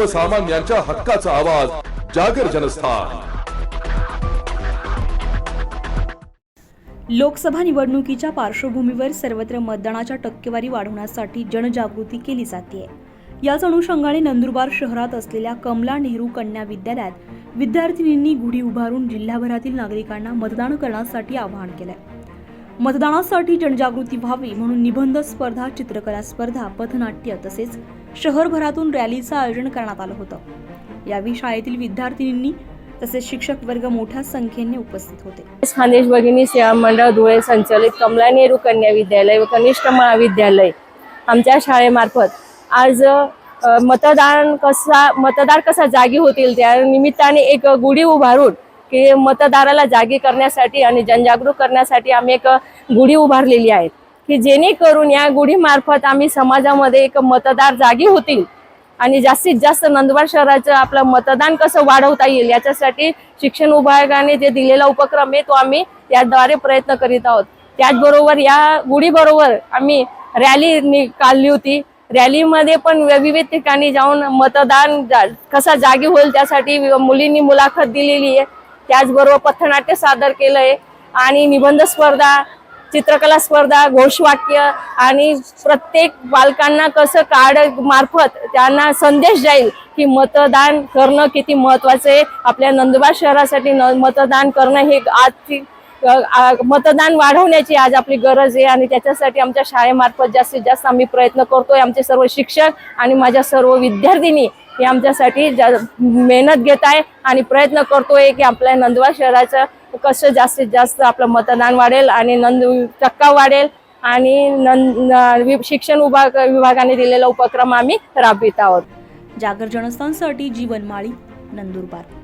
सर्वसामान्यांच्या हक्काचा आवाज जागर जनस्थान. लोकसभा निवडणुकीच्या पार्श्वभूमीवर सर्वत्र मतदानाच्या टक्केवारी वाढवण्यासाठी जनजागृती केली जाते याच अनुषंगाने नंदुरबार शहरात असलेल्या कमला नेहरू कन्या विद्यालयात विद्यार्थिनींनी गुढी उभारून जिल्ह्याभरातील नागरिकांना मतदान करण्यासाठी आवाहन केलंय. मतदानासाठी जनजागृती व्हावी म्हणून निबंध स्पर्धा चित्रकला स्पर्धा पथनाट्य तसेच शहरभरातून रॅलीचं आयोजन करण्यात आलं होतं. यावेळी शाळेतील विद्यार्थिनींनी तसेच शिक्षक वर्ग मोठ्या संख्येने उपस्थित होते. खानदेश भगिनी सेवा मंडळ धुळे संचलित कमला नेहरू कन्या विद्यालय व कनिष्ठ महाविद्यालय आमच्या शाळेमार्फत आज मतदान कसा मतदार कसा जागी होतील त्या निमित्ताने एक गुढी उभारून की मतदाराला जागी करण्यासाठी आणि जनजागृत करण्यासाठी आम्ही एक गुढी उभारलेली आहे. की जेणेकरून या गुढीमार्फत आम्ही समाजामध्ये एक मतदार जागी होतील आणि जास्तीत जास्त नंदुरबार शहराचं आपलं मतदान कसं वाढवता येईल याच्यासाठी शिक्षण विभागाने जे दिलेला उपक्रम आहे तो आम्ही याद्वारे प्रयत्न करीत आहोत. त्याचबरोबर या गुढीबरोबर आम्ही रॅली काढली होती. रॅलीमध्ये पण विविध ठिकाणी जाऊन मतदान जा- कसा जागी होईल त्यासाठी मुलींनी मुलाखत दिलेली आहे. त्याचबरोबर पथनाट्य सादर केलंय. आणि निबंध स्पर्धा चित्रकला स्पर्धा घोषवाक्य आणि प्रत्येक बालकांना कसं कार्ड मार्फत त्यांना संदेश जाईल की मतदान करणं किती महत्वाचं आहे. आपल्या नंदुरबार शहरासाठी न मतदान करणं हे आजची मतदान वाढवण्याची आज आपली गरज आहे. आणि त्याच्यासाठी आमच्या शाळेमार्फत जास्तीत जास्त आम्ही प्रयत्न करतोय. आमचे सर्व शिक्षक आणि माझ्या सर्व विद्यार्थिनी हे आमच्यासाठी जा- मेहनत घेत आहे आणि प्रयत्न करतोय की आपल्या नंदुरबार शहराचं कसं जास्तीत जास्त आपलं मतदान वाढेल आणि नंद टक्का वाढेल आणि नंद न- वि- शिक्षण विभाग विभागाने दिलेला उपक्रम आम्ही राबवित आहोत. जागर जनस्थानसाठी जीवन माळी नंदुरबार.